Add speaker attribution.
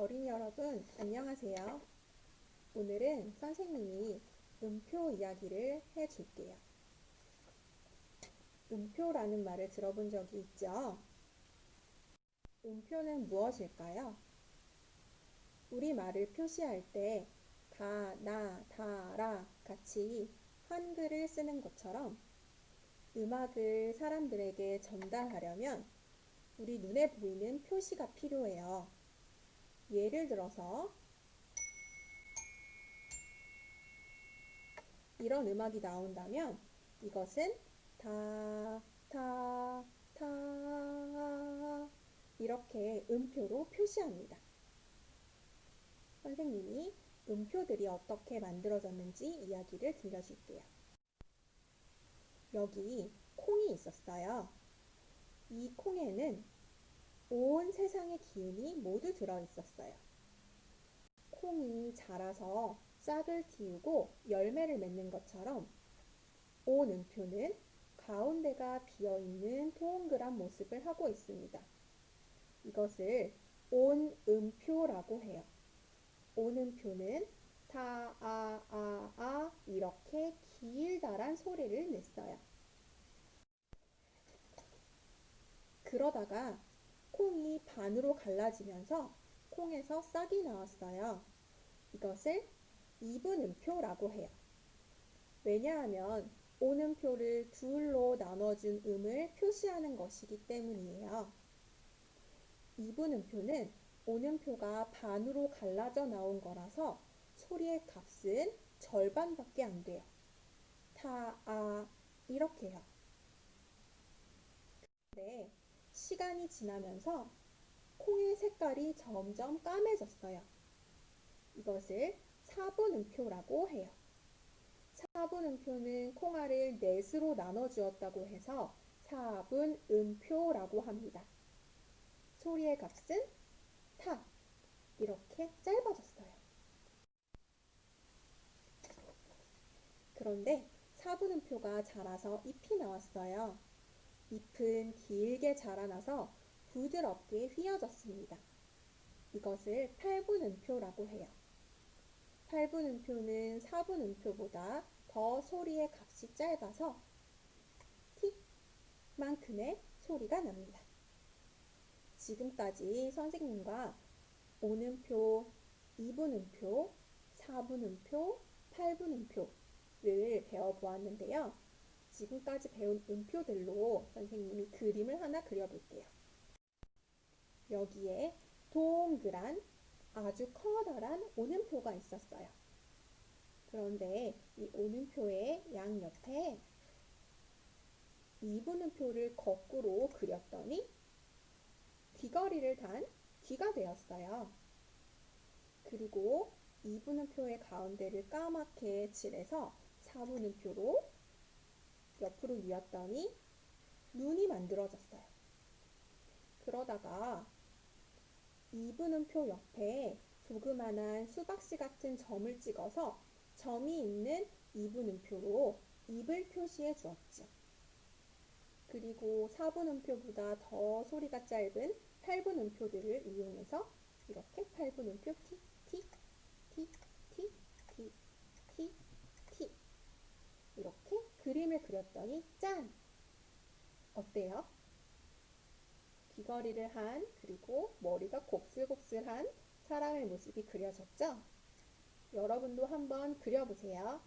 Speaker 1: 어린이 여러분, 안녕하세요. 오늘은 선생님이 음표 이야기를 해줄게요. 음표라는 말을 들어본 적이 있죠? 음표는 무엇일까요? 우리 말을 표시할 때 다, 나, 다, 라 같이 한글을 쓰는 것처럼 음악을 사람들에게 전달하려면 우리 눈에 보이는 표시가 필요해요. 예를 들어서 이런 음악이 나온다면 이것은 다, 타, 타 이렇게 음표로 표시합니다. 선생님이 음표들이 어떻게 만들어졌는지 이야기를 들려줄게요. 여기 콩이 있었어요. 이 콩에는 온 세상의 기운이 모두 들어 있었어요. 콩이 자라서 싹을 틔우고 열매를 맺는 것처럼 온 음표는 가운데가 비어 있는 동그란 모습을 하고 있습니다. 이것을 온 음표라고 해요. 온 음표는 타, 아, 아, 아 이렇게 길다란 소리를 냈어요. 그러다가 콩이 반으로 갈라지면서 콩에서 싹이 나왔어요. 이것을 이분음표라고 해요. 왜냐하면 오음표를 둘로 나눠준 음을 표시하는 것이기 때문이에요. 이분음표는 오음표가 반으로 갈라져 나온 거라서 소리의 값은 절반밖에 안 돼요. 타, 아, 이렇게요. 근데 시간이 지나면서 콩의 색깔이 점점 까매졌어요. 이것을 사분음표라고 해요. 사분음표는 콩알을 넷으로 나눠 주었다고 해서 사분음표라고 합니다. 소리의 값은 타 이렇게 짧아졌어요. 그런데 사분음표가 자라서 잎이 나왔어요. 잎은 길게 자라나서 부드럽게 휘어졌습니다. 이것을 팔분음표라고 해요. 팔분음표는 사분음표보다 더 소리의 값이 짧아서 틱만큼의 소리가 납니다. 지금까지 선생님과 오음표, 이분음표, 사분음표, 팔분음표를 배워보았는데요. 지금까지 배운 음표들로 선생님이 그림을 하나 그려볼게요. 여기에 동그란 아주 커다란 오음표가 있었어요. 그런데 이 오음표의 양 옆에 이분음표를 거꾸로 그렸더니 귀걸이를 단 귀가 되었어요. 그리고 이분음표의 가운데를 까맣게 칠해서 사분음표로 옆으로 뉘었더니 눈이 만들어졌어요. 그러다가 이분음표 옆에 조그만한 수박씨 같은 점을 찍어서 점이 있는 이분음표로 입을 표시해 주었죠. 그리고 4분음표보다 더 소리가 짧은 8분음표들을 이용해서 이렇게 8분음표 티, 티, 티, 티, 티, 티, 티 이렇게 그림을 그렸더니 짠! 어때요? 귀걸이를 한 그리고 머리가 곱슬곱슬한 사람의 모습이 그려졌죠? 여러분도 한번 그려보세요.